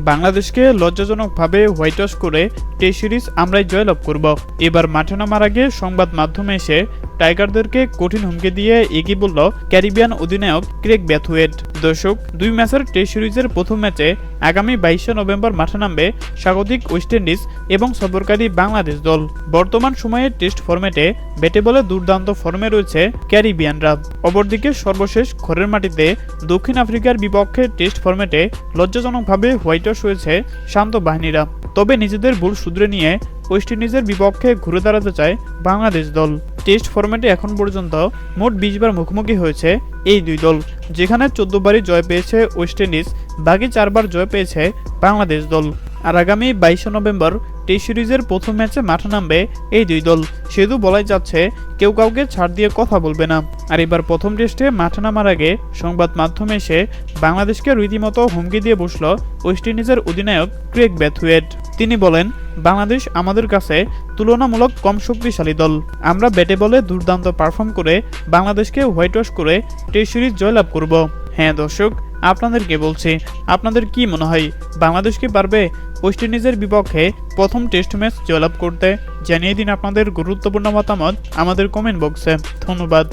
বাংলাদেশকে লজ্জাজনকভাবে white wash করে টেস্ট সিরিজ আমরাই জয়লাভ করব। এবার মাঠে নামার আগে সংবাদ মাধ্যমে এসে টাইগারদেরকে কঠিন হুমকি দিয়ে এগিয়ে বলল ক্যারিবিয়ান অধিনায়ক ক্রেগ ব্যাথুয়েট। দর্শক, দুই ম্যাচের টেস্ট সিরিজের প্রথম ম্যাচে আগামী বাইশে নভেম্বর মাঠে নামবে স্বাগতিক ওয়েস্ট ইন্ডিজ এবং সফরকারী বাংলাদেশ দল। বর্তমান সময়ে টেস্ট ফরম্যাটে ব্যাটে বলে দুর্দান্ত ফর্মে রয়েছে ক্যারিবিয়ানরা। অপরদিকে সর্বশেষ ঘরের মাটিতে দক্ষিণ আফ্রিকার বিপক্ষে টেস্ট ফরম্যাটে লজ্জাজনকভাবে হোয়াইট ওয়াশ হয়েছে শান্ত বাহিনীরা। তবে নিজেদের ভুল শুধরে নিয়ে ওয়েস্ট ইন্ডিজের বিপক্ষে ঘুরে দাঁড়াতে চায় বাংলাদেশ দল। টেস্ট ফরম্যাটে এখন পর্যন্ত মোট বিশ বার মুখোমুখি হয়েছে এই দুই দল, যেখানে চোদ্দ বারই জয় পেয়েছে ওয়েস্ট ইন্ডিজ বাকি চারবার জয় পেয়েছে বাংলাদেশ দল। আর আগামী বাইশে নভেম্বর টেস্ট সিরিজের প্রথম ম্যাচে মাঠে নামবে এই দুই দল। সেহেতু বলাই যাচ্ছে, কেউ কাউকে ছাড় দিয়ে কথা বলবে না। আর এবার প্রথম টেস্টে মাঠে নামার আগে সংবাদ মাধ্যমে এসে বাংলাদেশকে রীতিমতো হুমকি দিয়ে বসল ওয়েস্ট ইন্ডিজের অধিনায়ক ক্রেগ ব্যাথুয়েট। তিনি বলেন, বাংলাদেশ আমাদের কাছে তুলনামূলক কম শক্তিশালী দল। আমরা ব্যাটে বলে দুর্দান্ত পারফর্ম করে বাংলাদেশকে হোয়াইট ওয়াশ করে টেস্ট সিরিজ জয়লাভ করব। হ্যাঁ দর্শক, আপনাদেরকে বলছি, আপনাদের কি মনে হয়, বাংলাদেশ কি পারবে? ওয়েস্ট ইন্ডিজের বিপক্ষে প্রথম টেস্ট ম্যাচ জয়লাভ করতে। জানিয়ে দিন আপনাদের গুরুত্বপূর্ণ মতামত আমাদের কমেন্ট বক্সে ধন্যবাদ।